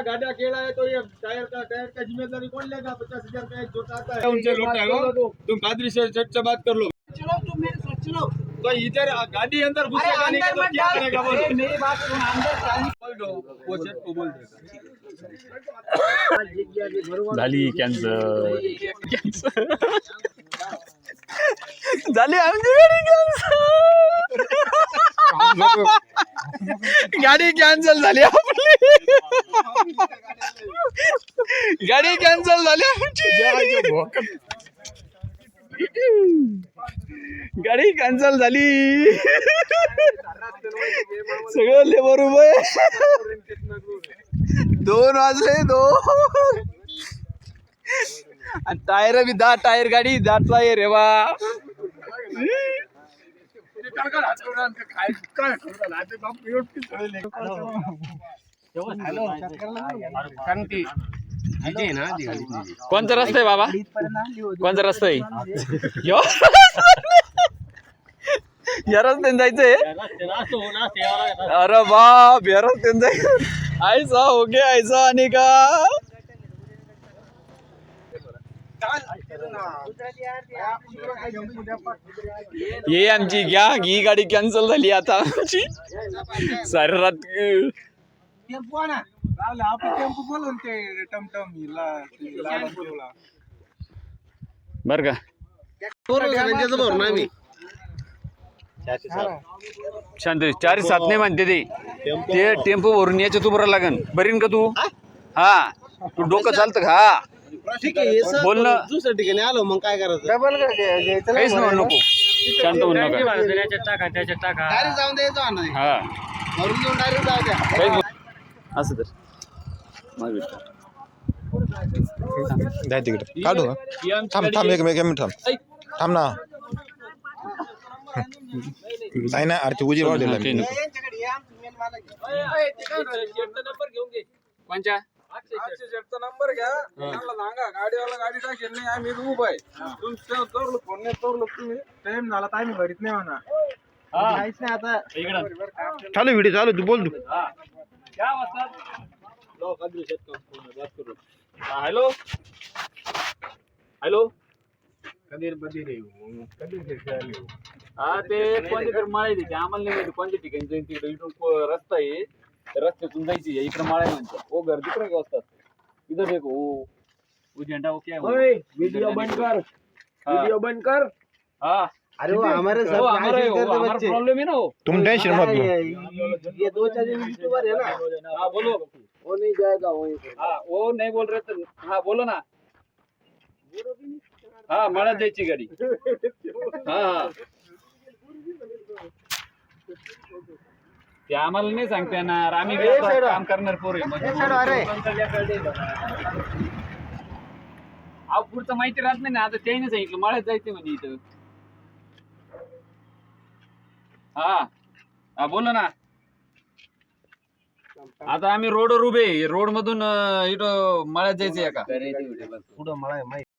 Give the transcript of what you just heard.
हमारा गाड़ा अकेला है तो ये टायर का टायर का जिम्मेदारी कौन लेगा पचास हजार का एक जोता आता है उनसे लौटा लो तुम कादरी से चट से बात कर लो चलो तुम मेरे साथ चलो. तो इधर गाड़ी अंदर घुसेगा नहीं तो क्या करेगा बोलो. मेरी बात सुन अंदर बोल दो वो सेट को बोल देगा झाली कॅन्सर झाली आमची गाडी कॅन्सल गाडी कॅन्सल झाली. गाडी कॅन्सल झाली. आमची गाडी कॅन्सल झाली. सगळं लेबर उभं दोन वाजले दोन. आणि टायर बी दहा टायर गाडी दहा टायर रे बा. कोणचा रस्ता आहे बाबा? कोणचा रस्ता आहे? ह्यो? या रस्त्याने जायचंय? अरे बाप या रस्त्याने जायचं. आयसा हो गे आयसा आणि का ये आमची घ्या ही गाडी कॅन्सल झाली आता आमची. सारी रात टेम्पो आणा. राहुल आपण टेम्पो बोलून ते टमटम हिला ते लाला बोलवला. बर का. शांत चार सात नाही म्हणते ते. ते टेम्पो भरून याच्या तू बरं लागन. बरीन का तू? हा? तू डोकं चालतं का? हा. ठीक आहे हे सर बोल ना. दुसऱ्या ठिकाणी आलो मग काय करायचं? डबल काहीच म्हणू नको. शांत होऊ नका. डायरेक्ट जाऊन द्यायचं आणा. हा. घरून घेऊन डायरेक्ट जाऊ द्या. काहीच असं तर माझं भेटतं. द्या तिकडे काढू ना ही थांब थांब. एक एक मिनिट थांब। थांब ना। नाही ना अरे ते या, main मला घ्या. कोणच्या शेटचा नंबर घ्या त्यांना सांगा गाडीवाला गाडी टाकेल नाही आम्ही इथं उभा आहे तुमचं तोरलो फ़ोन नाही तोरलो तुम्ही टाइम झाला तर आम्ही भरीत नाही म्हणा काहीच नाही आता चालू व्हिडिओ चालू तू बोल तू. क्या वाजतात हॅलो। हॅलो। कधीर बधीर हा ते कोणते तर माळे तिथे आम्हाला नाही माहिती कोणत्या ठिकाणी जाईल तिकडे इथून को- रस्ता आहे त्या रस्त्यातून जायची आहे. इकडे माळे म्हणते ओ घर तिकडे का असतात इधर देखो ओ वो झेंडा वो क्या है? वो? व्हिडिओ बंद कर हाँ. व्हिडिओ बंद कर। हाँ। अरे वो हमारे वो ऐसे वो करते हमारा बच्चे। प्रॉब्लम है ना वो। तुम टेंशन मत लो। ये दो चार यूट्यूबर है ना हाँ बोलो। वो नहीं जाएगा वहीं पे हाँ वो नहीं बोल रहे थे हाँ बोलो ना। हाँ मला द्यायची गाडी। हा हा। ते आम्हाला नाही सांगता येणार. आम्ही काम करणार पोरे. अहो पुढचं माहिती राहत नाही ना. आता त्याने सांगितलं मळ्यात जायचं म्हणे इथं. हा. हा बोला ना. आता आम्ही रोडवर उभे रोड मधून इथं मळ्यात जायचंय का पुढं मला माहिती?